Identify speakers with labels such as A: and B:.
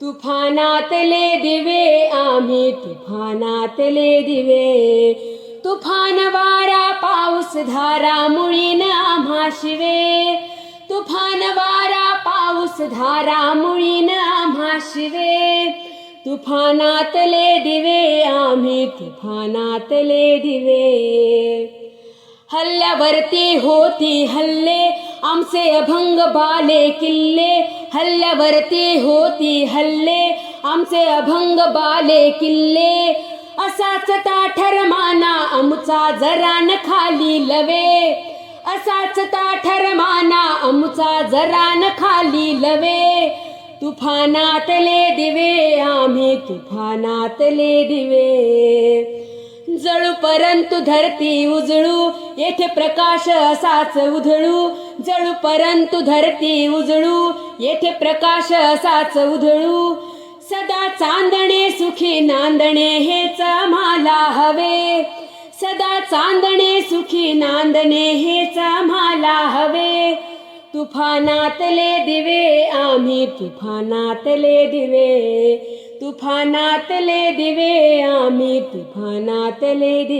A: तुफानातले दिवे आम्ही तुफानातले दिवे. तुफान वारा पाऊस धारा मुळीन आम्हा शिवे. तुफान वारा पाऊस धारा मुळीन आम्हा शिवे. तुफानातले दिवे आम्ही तुफानातले दिवे. हल्ल्यावरती होती हल्ले आमचे अभंग बाले किल्ले हल्ल्यावरती होती हल्ले. आमचे अभंग बाले किल्ले असाच ताठर माना आमचा जरान खाली लवे. असाच ताठर माना आमचा जरान खाली लवे. तुफानातले दिवे आम्ही तुफानातले दिवे. जळू परंतु धरती उजळू. येथे प्रकाश असाच उधळू. जळू परंतु धरती उजळू. येथे प्रकाश असाच उधळू. सदा चांदणे सुखी नांदणे हेच आम्हाला हवे. सदा चांदणे सुखी नांदणे हेच आम्हाला हवे. तुफानातले दिवे आम्ही तुफानातले दिवे. तुफानातले दिवे आम्ही तुफानातले दिवे